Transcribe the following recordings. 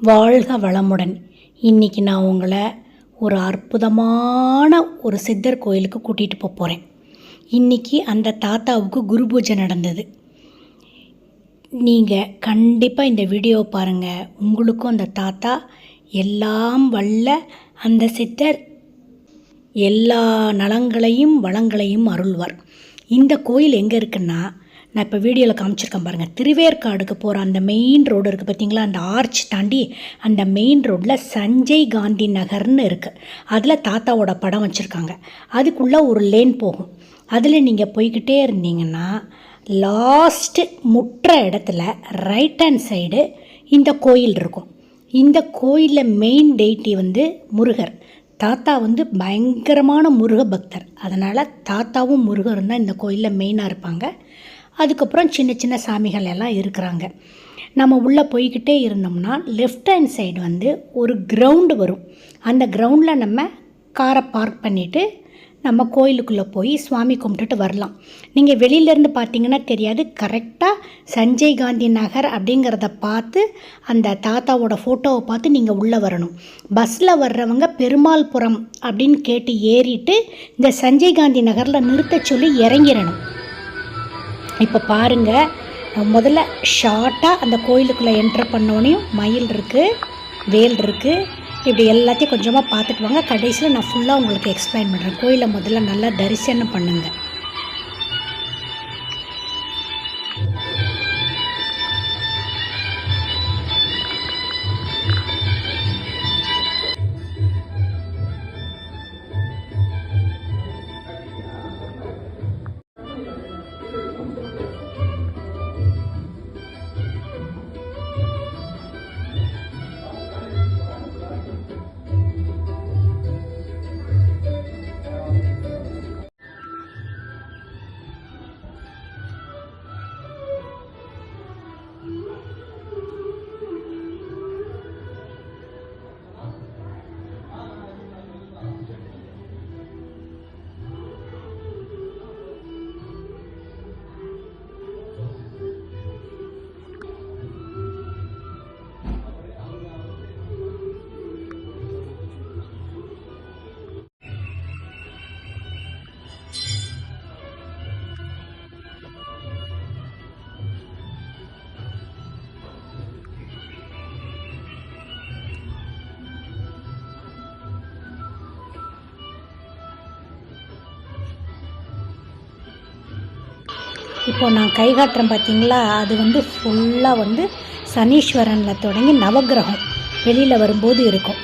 வாழ்க வளமுடன். இன்னைக்கு நான் உங்களை ஒரு அற்புதமான ஒரு சித்தர் கோயிலுக்கு கூட்டிகிட்டு போக போகிறேன் இன்றைக்கி அந்த தாத்தாவுக்கு குரு பூஜை நடந்தது. நீங்கள் கண்டிப்பாக இந்த வீடியோவை பாருங்கள் உங்களுக்கும் அந்த தாத்தா எல்லாம் வல்ல அந்த சித்தர் எல்லா நலங்களையும் வளங்களையும் அருள்வார். இந்த கோயில் எங்கே இருக்குன்னா நான் இப்போ வீடியோவில் காமிச்சிருக்கேன் பாருங்கள் திருவேற்காடுக்கு போகிற அந்த மெயின் ரோடு இருக்குது பார்த்தீங்களா அந்த ஆர்ச் தாண்டி அந்த மெயின் ரோட்டில் சஞ்சய் காந்தி நகர்னு இருக்குது அதில் தாத்தாவோட படம் வச்சுருக்காங்க. அதுக்குள்ளே ஒரு லேன் போகும். அதில் நீங்கள் போய்கிட்டே இருந்தீங்கன்னா லாஸ்ட்டு முற்ற இடத்துல ரைட் ஹேண்ட் சைடு இந்த கோயில் இருக்கும். இந்த கோயிலில் மெயின் டெய்ட்டி வந்து முருகர். தாத்தா வந்து பயங்கரமான முருக பக்தர் அதனால் தாத்தாவும் முருகரும் தான் இந்த கோயிலில் மெயினாக இருப்பாங்க. அதுக்கப்புறம் சின்ன சின்ன சாமிகள் எல்லாம் இருக்கிறாங்க. நம்ம உள்ளே போய்கிட்டே இருந்தோம்னா லெஃப்ட் ஹேண்ட் சைடு வந்து ஒரு கிரவுண்டு வரும். அந்த கிரவுண்டில் நம்ம காரை பார்க் பண்ணிவிட்டு நம்ம கோயிலுக்குள்ளே போய் சுவாமி கும்பிட்டுட்டு வரலாம். நீங்கள் வெளியிலேருந்து பார்த்தீங்கன்னா தெரியாது. கரெக்டாக சஞ்சய் காந்தி நகர் அப்படிங்கிறத பார்த்து அந்த தாத்தாவோட ஃபோட்டோவை பார்த்து நீங்கள் உள்ளே வரணும். பஸ்ஸில் வர்றவங்க பெருமாள்புரம் அப்படின்னு கேட்டு ஏறிட்டு இந்த சஞ்சய் காந்தி நகரில் நிறுத்த சொல்லி இறங்கிடணும். இப்போ பாருங்கள் முதல்ல ஷார்ட்டாக அந்த கோயிலுக்குள்ளே என்ட்ரு பண்ணோடனையும் மயில் இருக்குது வேல் இருக்குது இப்படி எல்லாத்தையும் கொஞ்சமாக பார்த்துட்டு வாங்க. கடைசியில் நான் ஃபுல்லாக உங்களுக்கு எக்ஸ்பிளைன் பண்ணுறேன் கோயிலை முதல்ல நல்லா தரிசனம் பண்ணுங்கள் இப்போ நான் கை காட்டுறேன் பார்த்தீங்களா அது வந்து ஃபுல்லாக வந்து சனீஸ்வரனில் தொடங்கி நவக்கிரகம் வெளியில் வரும்போது இருக்கும்.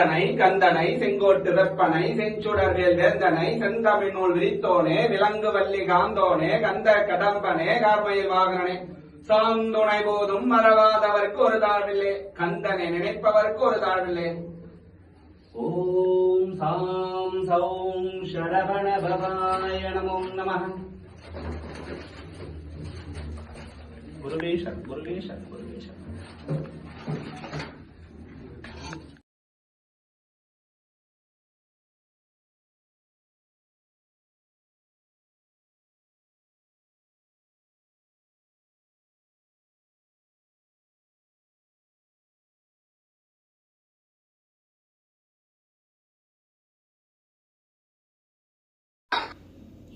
செந்தனை கந்தனை செங்கோட்டு வெப்பனை செஞ்சுடர்வேல் வேந்தனை செந்தமிழ் நூல் விரித்தோனே விலங்கு வள்ளி காந்தோனே கந்த கடம்பனே கார்மையில் வாகனனே. சாந்துணை போதும் மறவாதவர்க்கு ஒரு தாழ்வில்லை. கந்தனை நினைப்பவர்க்கு ஒரு தாழ்வில்லை. ஓம் சாம் சௌம் ஷடபண பவாய நம குருவேஷன் குருவேஷன் குருவேஷன்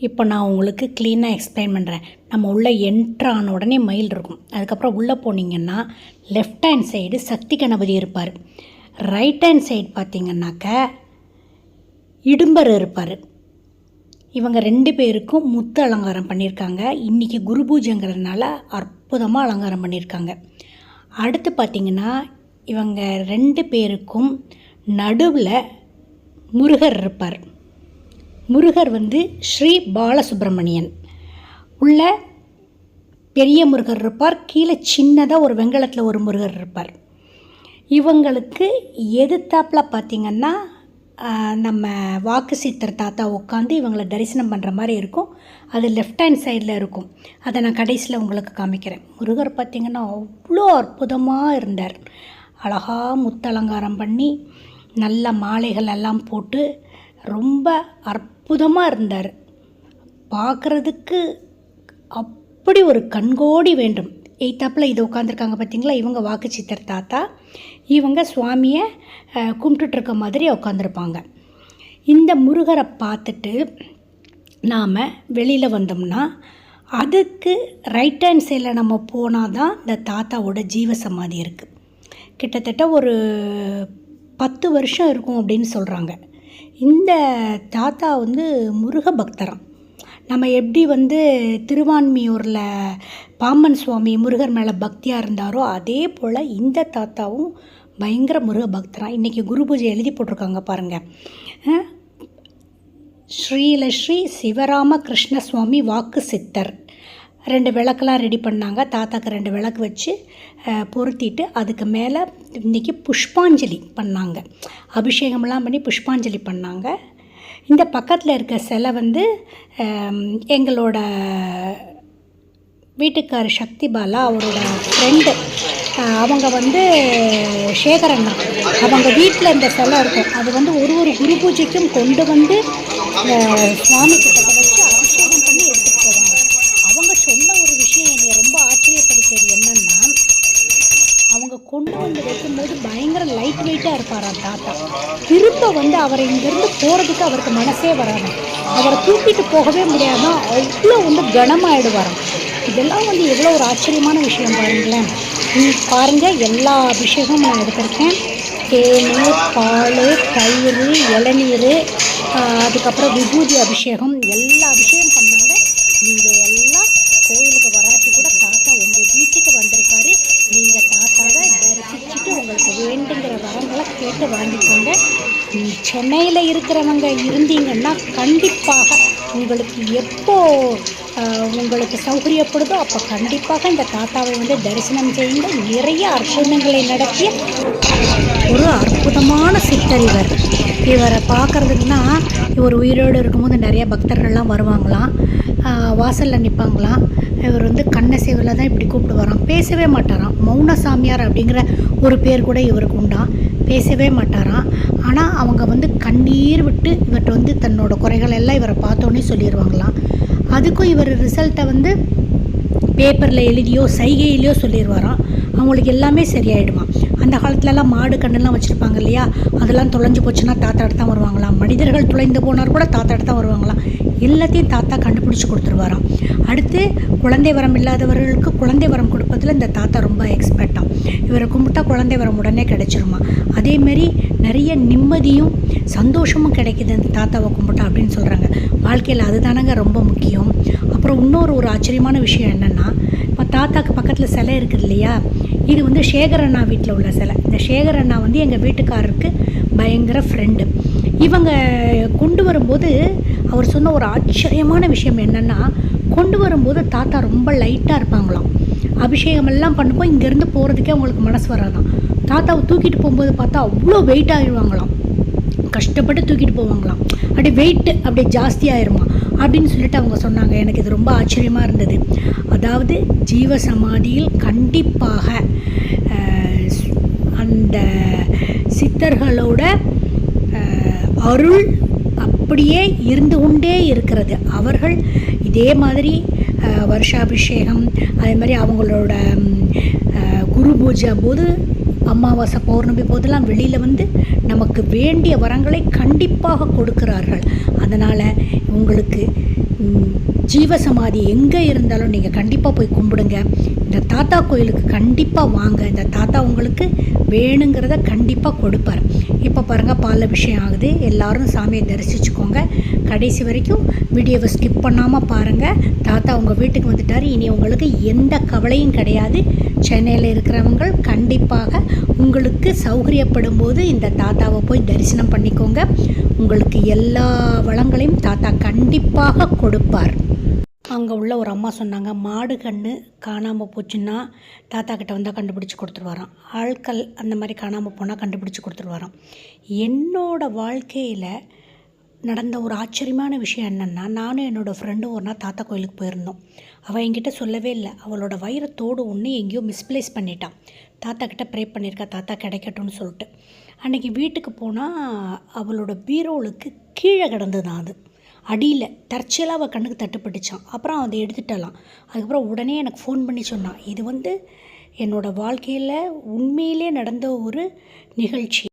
இப்போ நான் உங்களுக்கு க்ளீனாக எக்ஸ்பிளைன் பண்ணுறேன் நம்ம உள்ளே என்ட்ரான உடனே மயில் இருக்கும். அதுக்கப்புறம் உள்ளே போனீங்கன்னா left hand side Sakthi Ganapathi இருப்பார். ரைட் ஹேண்ட் சைடு பார்த்தீங்கன்னாக்க இடும்பர் இருப்பார். இவங்க ரெண்டு பேருக்கும் முத்து அலங்காரம் பண்ணியிருக்காங்க இன்றைக்கி குரு பூஜைங்கிறதுனால அற்புதமாக அலங்காரம் பண்ணியிருக்காங்க அடுத்து பார்த்திங்கன்னா இவங்க ரெண்டு பேருக்கும் நடுவில் முருகர் இருப்பார். முருகர் வந்து ஸ்ரீ பாலசுப்ரமணியன். உள்ள பெரிய முருகர் இருப்பார் கீழே சின்னதாக ஒரு வெங்கலத்தில் ஒரு முருகர் இருப்பார். இவங்களுக்கு எதிர்த்தாப்பில் பார்த்திங்கன்னா நம்ம வாக்கு சித்தர் தாத்தா உட்காந்து இவங்களை தரிசனம் பண்ணுற மாதிரி இருக்கும். அது லெஃப்ட் ஹேண்ட் சைடில் இருக்கும். அதை நான் கடைசியில் உங்களுக்கு காமிக்கிறேன். முருகர் பார்த்திங்கன்னா அவ்வளோ அற்புதமாக இருந்தார். அழகாக முத்தலங்காரம் பண்ணி நல்ல மாலைகள் எல்லாம் போட்டு ரொம்ப அற்புதமாக இருந்தார். பார்க்குறதுக்கு அப்படி ஒரு கண்கோடி வேண்டும். எய்த்தாப்பில் இது உட்காந்துருக்காங்க பார்த்தீங்களா இவங்க வாக்குச்சித்தர் தாத்தா. இவங்க சுவாமியை கும்பிட்டுட்ருக்க மாதிரி உட்காந்துருப்பாங்க இந்த முருகரை பார்த்துட்டு நாம் வெளியில் வந்தோம்னா அதுக்கு ரைட் ஹேண்ட் சைடில் நம்ம போனால் தான் இந்த தாத்தாவோட ஜீவ சமாதி இருக்குது கிட்டத்தட்ட ஒரு பத்து வருஷம் இருக்கும் அப்படின்னு சொல்கிறாங்க இந்த தாத்தா வந்து முருக பக்தராம் நம்ம எப்படி வந்து திருவான்மியூரில் பாம்பன் சுவாமி முருகர் மேலே பக்தியாக இருந்தாரோ அதே போல் இந்த தாத்தாவும் பயங்கர முருக பக்தரா இன்றைக்கி குரு பூஜை எழுதி போட்டிருக்காங்க பாருங்கள் ஸ்ரீலஸ்ரீ சிவராம கிருஷ்ண சுவாமி வாக்கு சித்தர். ரெண்டு விளக்கெல்லாம் ரெடி பண்ணாங்க. தாத்தாக்கு ரெண்டு விளக்கு வச்சு பொருத்திட்டு அதுக்கு மேலே இன்றைக்கி புஷ்பாஞ்சலி பண்ணாங்க. அபிஷேகம்லாம் பண்ணி புஷ்பாஞ்சலி பண்ணாங்க. இந்த பக்கத்தில் இருக்க சிலை வந்து எங்களோட வீட்டுக்கார் சக்தி பாலா அவரோட ஃப்ரெண்டு அவங்க வந்து சேகரண்ணா. அவங்க வீட்டில் இந்த சிலை இருக்கும். அது வந்து ஒரு ஒரு குரு பூஜைக்கும் கொண்டு வந்து சுவாமி கிட்ட கொண்டு வந்து வைக்கும்போது பயங்கர லைட் வெயிட்டாக இருப்பாராம் தாத்தா. திரும்ப வந்து அவரை இங்கேருந்து போகிறதுக்கு அவருக்கு மனசே வராது. அவரை தூக்கிட்டு போகவே முடியாமல் அவ்வளோ வந்து கனமாயிடுவாராம். இதெல்லாம் வந்து எவ்வளோ ஒரு ஆச்சரியமான விஷயம் பாருங்களேன். நீ பாருங்கள் எல்லா அபிஷேகமும் நான் எடுத்திருக்கேன். தேன் பால் தயிர் இளநீர் அதுக்கப்புறம் விபூதி அபிஷேகம் எல்லா சென்னையில் இருக்கிறவங்க இருந்தீங்கன்னா கண்டிப்பாக உங்களுக்கு எப்போ உங்களுக்கு சௌகரியப்படுதோ அப்போ கண்டிப்பாக இந்த தாத்தாவை வந்து தரிசனம் செய்யுங்க. நிறைய அற்புதங்களை நடத்திய ஒரு அற்புதமான சித்தர் இவர் இவரை பார்க்குறதுக்குன்னா இவர் உயிரோடு இருக்கும்போது நிறைய பக்தர்கள்லாம் வருவாங்களாம். வாசலில் நிற்பாங்களாம் இவர் வந்து கண்ணசைவில் தான் இப்படி கூப்பிட்டு வரான் பேசவே மாட்டாராம். மௌன சாமியார் அப்படிங்கிற ஒரு பேர் கூட இவருக்கு உண்டாம். பேசவே மாட்டாராம். ஆனால் அவங்க வந்து கண்ணீர் விட்டு இவர்கிட்ட வந்து தன்னோட குறைகள் எல்லாம் இவரை பார்த்தோன்னே சொல்லிடுவாங்களாம் அதுக்கும் இவர் ரிசல்ட்டை வந்து பேப்பரில் எழுதியோ சைகையிலையோ சொல்லிடுவாராம் அவங்களுக்கு எல்லாமே சரியாயிடுமா அந்த காலத்துலலாம் மாடு கண்ணெல்லாம் வச்சுருப்பாங்க இல்லையா? அதெல்லாம் தொலைஞ்சு போச்சுன்னா தாத்தாட்டு தான் வருவாங்களாம். மனிதர்கள் தொலைந்து போனார் கூட தாத்தாட்ட தான் வருவாங்களாம். எல்லாத்தையும் தாத்தா கண்டுபிடிச்சி கொடுத்துருவாராம். அடுத்து குழந்தை வரம் இல்லாதவர்களுக்கு குழந்தை வரம் கொடுப்பதில் இந்த தாத்தா ரொம்ப எக்ஸ்பர்ட்டாம் இவரை கும்பிட்டா குழந்தை வரம் உடனே கிடைச்சிருமா? அதேமாரி நிறைய நிம்மதியும் சந்தோஷமும் கிடைக்குது அந்த தாத்தாவை கும்பிட்டா அப்படின்னு சொல்கிறாங்க வாழ்க்கையில் அதுதானங்க ரொம்ப முக்கியம். அப்புறம் இன்னொரு ஒரு ஆச்சரியமான விஷயம் என்னென்னா இப்போ தாத்தாக்கு பக்கத்தில் சிலை இருக்குது இல்லையா? இது வந்து சேகர் அண்ணா வீட்டில் உள்ள சிலை. இந்த சேகர் அண்ணா வந்து எங்கள் வீட்டுக்காரருக்கு பயங்கர ஃப்ரெண்டு இவங்க கொண்டு வரும்போது அவர் சொன்ன ஒரு ஆச்சரியமான விஷயம் என்னென்னா கொண்டு வரும்போது தாத்தா ரொம்ப லைட்டாக இருப்பாங்களாம். அபிஷேகமெல்லாம் பண்ணும்போது இங்கேருந்து போகிறதுக்கே அவங்களுக்கு மனசு வராதான் தாத்தாவை தூக்கிட்டு போகும்போது பார்த்தா அவ்வளோ வெயிட் ஆகிடுவாங்களாம் கஷ்டப்பட்டு தூக்கிட்டு போவாங்களாம். அப்படியே வெயிட்டு அப்படியே ஜாஸ்தியாயிருமா அப்படின்னு சொல்லிட்டு அவங்க சொன்னாங்க. எனக்கு இது ரொம்ப ஆச்சரியமாக இருந்தது. அதாவது ஜீவ சமாதியில் கண்டிப்பாக அந்த சித்தர்களோட அருள் அப்படியே இருந்து கொண்டே இருக்கிறது. அவர்கள் இதே மாதிரி வருஷாபிஷேகம் அதே மாதிரி அவங்களோட குரு பூஜை போது அமாவாசை பௌர்ணமி போதெல்லாம் வெளியில் வந்து நமக்கு வேண்டிய வரங்களை கண்டிப்பாக கொடுக்கிறார்கள். அதனால் உங்களுக்கு ஜீவசமாதி எங்கே இருந்தாலும் நீங்கள் கண்டிப்பாக போய் கும்பிடுங்க. இந்த தாத்தா கோயிலுக்கு கண்டிப்பாக வாங்க. இந்த தாத்தா உங்களுக்கு வேணுங்கிறத கண்டிப்பாக கொடுப்பார். இப்போ பாருங்கள் பால் அபிஷேகம் ஆகுது. எல்லாரும் சாமியை தரிசிச்சுக்கோங்க. கடைசி வரைக்கும் வீடியோவை ஸ்கிப் பண்ணாமல் பாருங்கள் தாத்தா உங்கள் வீட்டுக்கு வந்துட்டார். இனி உங்களுக்கு எந்த கவலையும் கிடையாது. சென்னையில் இருக்கிறவங்க கண்டிப்பாக உங்களுக்கு சௌகரியப்படும் போது இந்த தாத்தாவை போய் தரிசனம் பண்ணிக்கோங்க. உங்களுக்கு எல்லா வளங்களையும் தாத்தா கண்டிப்பாக கொடுப்பார். அங்கே உள்ள ஒரு அம்மா சொன்னாங்க மாடு கன்று காணாமல் போச்சுன்னா தாத்தா கிட்ட வந்தால் கண்டுபிடிச்சி கொடுத்துருவாராம். ஆட்கள் அந்த மாதிரி காணாமல் போனால் கண்டுபிடிச்சி கொடுத்துருவாராம். என்னோட வாழ்க்கையில் நடந்த ஒரு ஆச்சரியமான விஷயம் என்னென்னா நானும் என்னோடய ஃப்ரெண்டும் ஒரு நாள் தாத்தா கோயிலுக்கு போயிருந்தோம். அவள் என்கிட்ட சொல்லவே இல்லை. அவளோட வயிறத்தோடு ஒன்று எங்கேயோ மிஸ்பிளேஸ் பண்ணிட்டான் தாத்தா கிட்ட ப்ரே பண்ணியிருக்கா தாத்தா கிடைக்கட்டும்னு சொல்லிட்டு. அன்றைக்கி வீட்டுக்கு போனால் அவளோட பீரோலுக்கு கீழே கிடந்ததான் அது. அடியில் தற்செயலாக அவள் கண்ணுக்கு தட்டுப்பட்டுச்சான் அப்புறம் அதை எடுத்துட்டலாம். அதுக்கப்புறம் உடனே எனக்கு ஃபோன் பண்ணி சொன்னான் இது வந்து என்னோடய வாழ்க்கையில் உண்மையிலே நடந்த ஒரு நிகழ்ச்சி.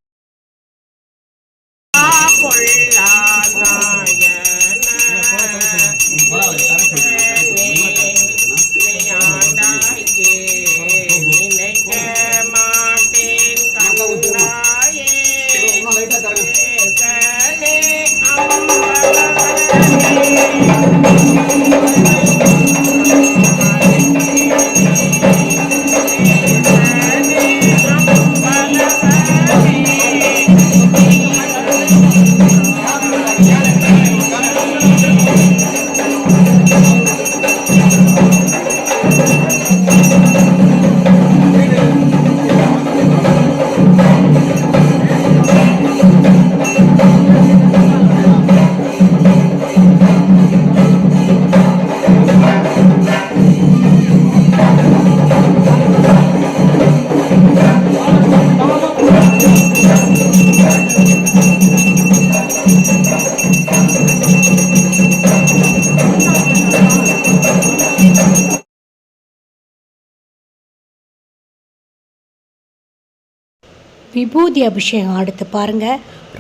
விபூதி அபிஷேகம் அடுத்து பாருங்க.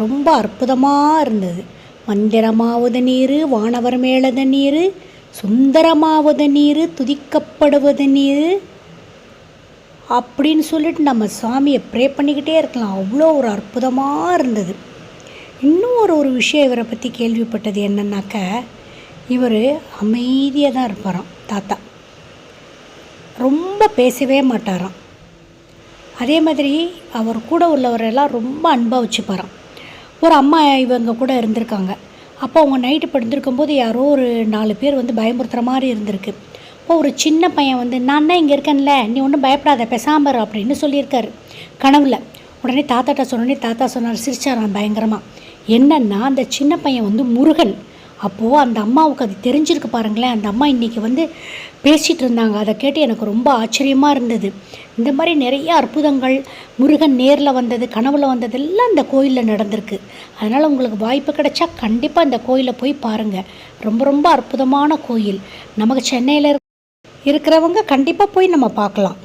ரொம்ப அற்புதமாக இருந்தது. மந்திரமாவது நீர் வானவர் மேலத நீர் சுந்தரமாவது நீர் துதிக்கப்படுவது நீர் அப்படின்னு சொல்லிட்டு நம்ம சாமியை ப்ரே பண்ணிக்கிட்டே இருக்கலாம். அவ்வளோ ஒரு அற்புதமாக இருந்தது. இன்னும் ஒரு ஒரு விஷயம் இவரை பற்றி கேள்விப்பட்டது என்னன்னாக்க இவர் அமைதியாக தான் இருப்பாராம் தாத்தா. ரொம்ப பேசவே மாட்டாராம். அதே மாதிரி அவர் கூட உள்ளவரெல்லாம் ரொம்ப அன்பாக வச்சுப்பாராம். ஒரு அம்மா இவங்க கூட இருந்திருக்காங்க. அப்போ அவங்க நைட்டு படுத்திருக்கும்போது யாரோ ஒரு நாலு பேர் வந்து பயமுறுத்துகிற மாதிரி இருந்திருக்கு. இப்போ ஒரு சின்ன பையன் வந்து நான் தான் இங்கே இருக்கேன்ல நீ ஒன்றும் பயப்படாத பெசாம்பர் அப்படின்னு சொல்லியிருக்காரு. கனவுல. உடனே தாத்தாட்ட சொன்னோடனே தாத்தா சொன்னார் சிரிச்சாரான் பயங்கரமாக என்னன்னா அந்த சின்ன பையன் வந்து முருகன். அப்போது அந்த அம்மாவுக்கு அது தெரிஞ்சிருக்கு பாருங்களேன். அந்த அம்மா இன்றைக்கி வந்து பேசிகிட்டு இருந்தாங்க. அதை கேட்டு எனக்கு ரொம்ப ஆச்சரியமாக இருந்தது. இந்த மாதிரி நிறைய அற்புதங்கள் முருகன் நேரில் வந்தது கனவுல வந்ததெல்லாம் இந்த கோயிலில் நடந்திருக்கு. அதனால் உங்களுக்கு வாய்ப்பு கிடைச்சா கண்டிப்பாக இந்த கோயிலை போய் பாருங்கள் ரொம்ப ரொம்ப அற்புதமான கோயில். நமக்கு சென்னையில் இருக்கிறவங்க கண்டிப்பாக போய் நம்ம பார்க்கலாம்.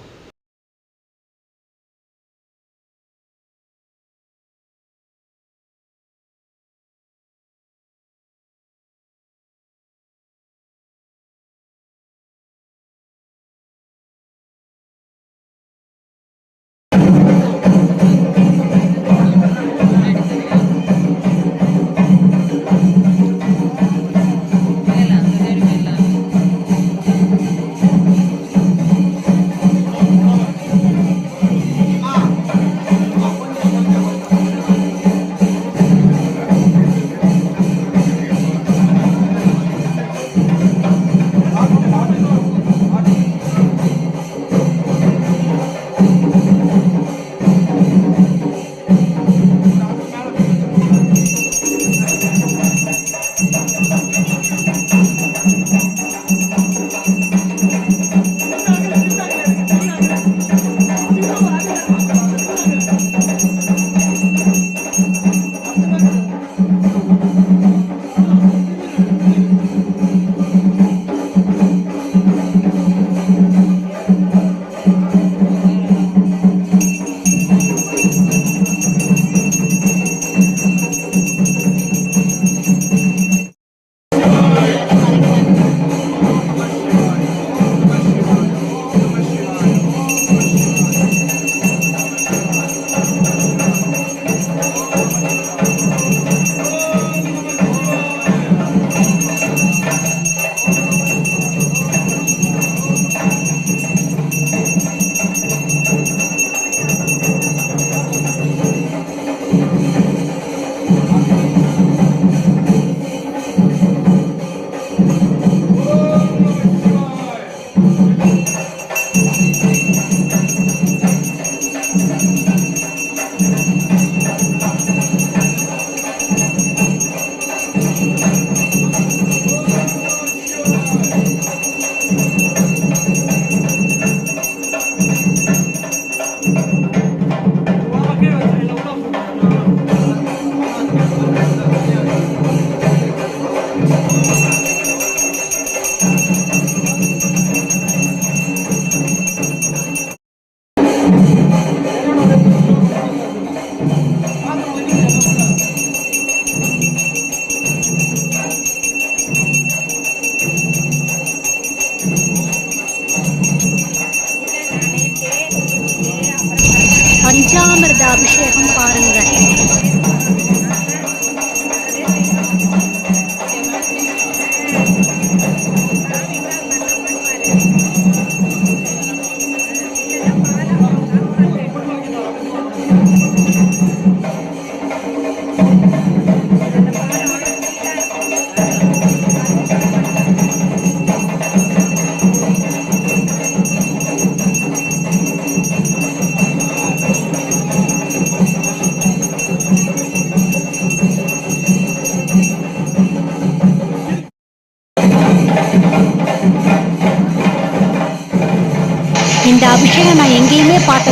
அபிஷேகம் பாருங்கள்.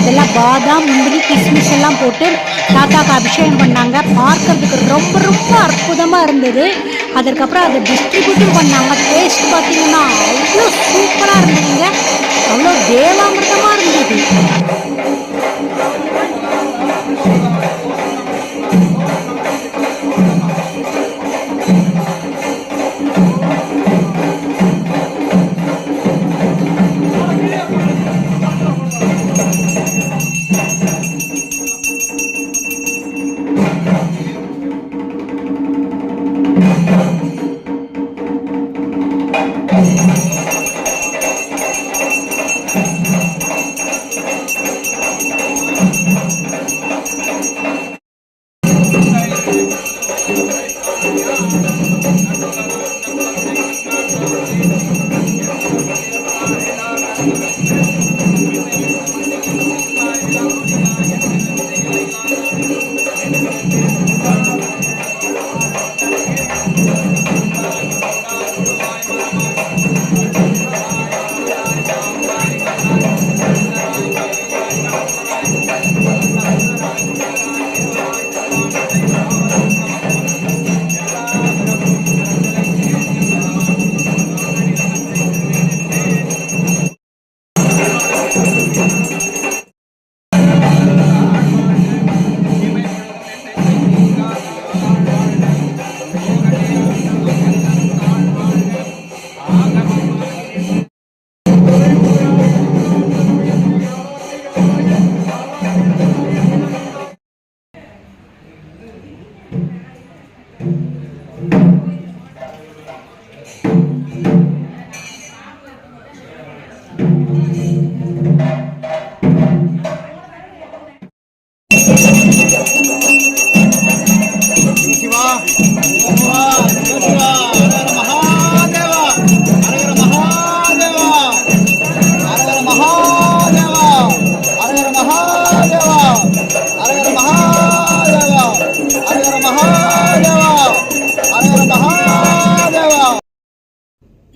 அதெல்லாம் பாதாம் முந்திரி கிஸ்மிஸ் எல்லாம் போட்டு தாத்தாக்கு அபிஷேகம் பண்ணாங்க. பார்க்கறதுக்கு ரொம்ப ரொம்ப அற்புதமாக இருந்தது. அதற்கப்புறம் அதை டிஸ்ட்ரிபியூட்டும் பண்ணாங்க. டேஸ்ட் பார்த்தீங்கன்னா அவ்வளோ சூப்பராக இருந்ததுங்க. அவ்வளோ தேவாமிர்தமாக இருந்தது.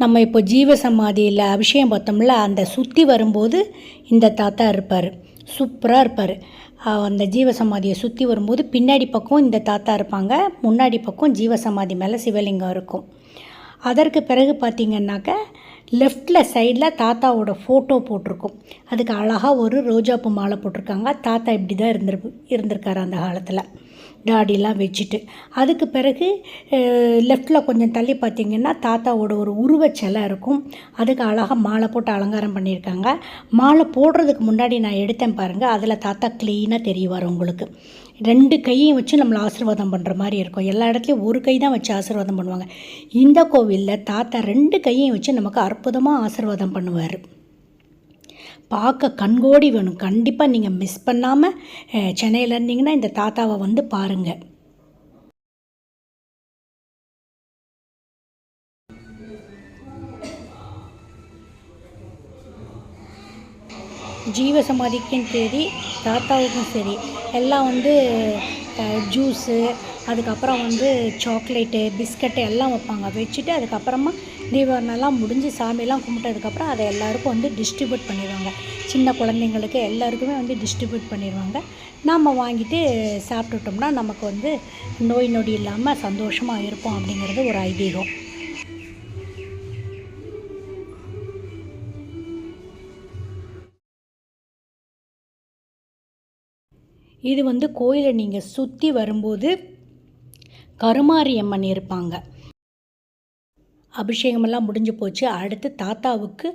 நம்ம இப்போ ஜீவ சமாதியில் அபிஷேகம் பார்த்தோம்ல அந்த சுற்றி வரும்போது இந்த தாத்தா இருப்பார். சூப்பராக இருப்பார். அந்த ஜீவ சமாதியை சுற்றி வரும்போது பின்னாடி பக்கம் இந்த தாத்தா இருப்பாங்க முன்னாடி பக்கம் ஜீவ சமாதி மேலே சிவலிங்கம் இருக்கும். அதற்கு பிறகு பார்த்திங்கன்னாக்க லெஃப்டில் சைடில் தாத்தாவோட ஃபோட்டோ போட்டிருக்கும். அதுக்கு அழகாக ஒரு ரோஜாப்பூ மாலை போட்டிருக்காங்க. தாத்தா இப்படி தான் இருந்திரு இருந்திருக்காரு அந்த காலத்தில். தாடிலாம் வச்சுட்டு. அதுக்கு பிறகு லெஃப்டில் கொஞ்சம் தள்ளி பார்த்தீங்கன்னா தாத்தாவோட ஒரு உருவச்சிலை இருக்கும். அதுக்கு அழகாக மாலை போட்டு அலங்காரம் பண்ணியிருக்காங்க. மாலை போடுறதுக்கு முன்னாடி நான் எடுத்தேன் பாருங்கள் அதில் தாத்தா க்ளீனாக தெரியவார் உங்களுக்கு. ரெண்டு கையும் வச்சு நம்மளை ஆசீர்வாதம் பண்ணுற மாதிரி இருக்கும். எல்லா இடத்துலையும் ஒரு கை தான் வச்சு ஆசீர்வாதம் பண்ணுவாங்க. இந்த கோவிலில் தாத்தா ரெண்டு கையையும் வச்சு நமக்கு அற்புதமாக ஆசீர்வாதம் பண்ணுவார். பார்க்க கண்கோடி வேணும். கண்டிப்பாக நீங்கள் மிஸ் பண்ணாமல் சென்னையில் இருந்தீங்கன்னா இந்த தாத்தாவை வந்து பாருங்கள் ஜீவ சமாதிக்கும் சரி தாத்தாவுக்கும் சரி. எல்லாம் வந்து ஜூஸு அதுக்கப்புறம் வந்து சாக்லேட்டு பிஸ்கட்டு எல்லாம் வைப்பாங்க. வச்சுட்டு அதுக்கப்புறமா தீபாவளிலாம் முடிஞ்சு சாமியெல்லாம் கும்பிட்டதுக்கப்புறம் அதை எல்லாருக்கும் வந்து டிஸ்ட்ரிபியூட் பண்ணிடுவாங்க. சின்ன குழந்தைங்களுக்கு எல்லாருக்குமே வந்து டிஸ்ட்ரிபியூட் பண்ணிடுவாங்க. நாம் வாங்கிட்டு சாப்பிட்டுட்டோம்னா நமக்கு வந்து நோய் நொடி இல்லாமல் சந்தோஷமாக இருப்போம் அப்படிங்கிறது ஒரு ஐதீகம். இது வந்து கோயிலை நீங்கள் சுற்றி வரும்போது கருமாரி அம்மன் இருப்பாங்க. அபிஷேகமெல்லாம் முடிஞ்சு போச்சு. அடுத்து தாத்தாவுக்கு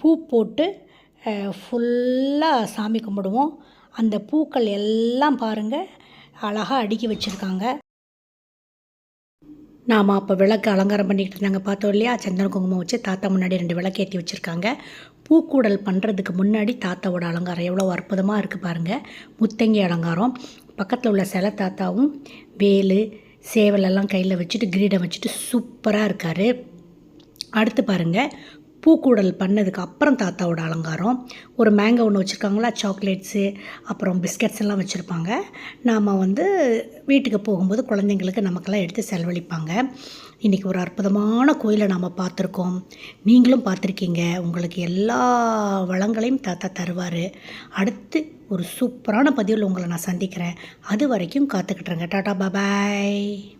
பூ போட்டு ஃபுல்லாக சாமி கும்பிடுவோம். அந்த பூக்கள் எல்லாம் பாருங்கள் அழகாக அடுக்கி வச்சுருக்காங்க. நாம் அப்போ விளக்கு அலங்காரம் பண்ணிக்கிட்டு இருந்தாங்க. பார்த்தோம் இல்லையா? சந்தன குங்குமம் வச்சு தாத்தா முன்னாடி ரெண்டு விளக்கு ஏற்றி வச்சுருக்காங்க. பூக்கூடல் பண்ணுறதுக்கு முன்னாடி தாத்தாவோட அலங்காரம் எவ்வளோ அற்புதமாக இருக்குது பாருங்கள் முத்தங்கி அலங்காரம். பக்கத்தில் உள்ள சில தாத்தாவும் வேலு சேவலெல்லாம் கையில் வச்சுட்டு கிரீடம் வச்சுட்டு சூப்பராக இருக்கார். அடுத்து பாருங்கள் பூக்கூடல் பண்ணதுக்கு அப்புறம் தாத்தாவோட அலங்காரம். ஒரு மேங்கோ ஒன்று வச்சுருக்காங்களா சாக்லேட்ஸு அப்புறம் பிஸ்கட்ஸ் எல்லாம் வச்சுருப்பாங்க. நாம் வந்து வீட்டுக்கு போகும்போது குழந்தைங்களுக்கு நமக்கெல்லாம் எடுத்து செலவழிப்பாங்க. இன்றைக்கி ஒரு அற்புதமான கோயிலை நாம் பார்த்துருக்கோம். நீங்களும் பார்த்துருக்கீங்க. உங்களுக்கு எல்லா வளங்களையும் தாத்தா தருவார். அடுத்து ஒரு சூப்பரான பதிவில் உங்களை நான் சந்திக்கிறேன். அது வரைக்கும் காத்துக்கிட்டுருங்க டாட்டா பாபாய்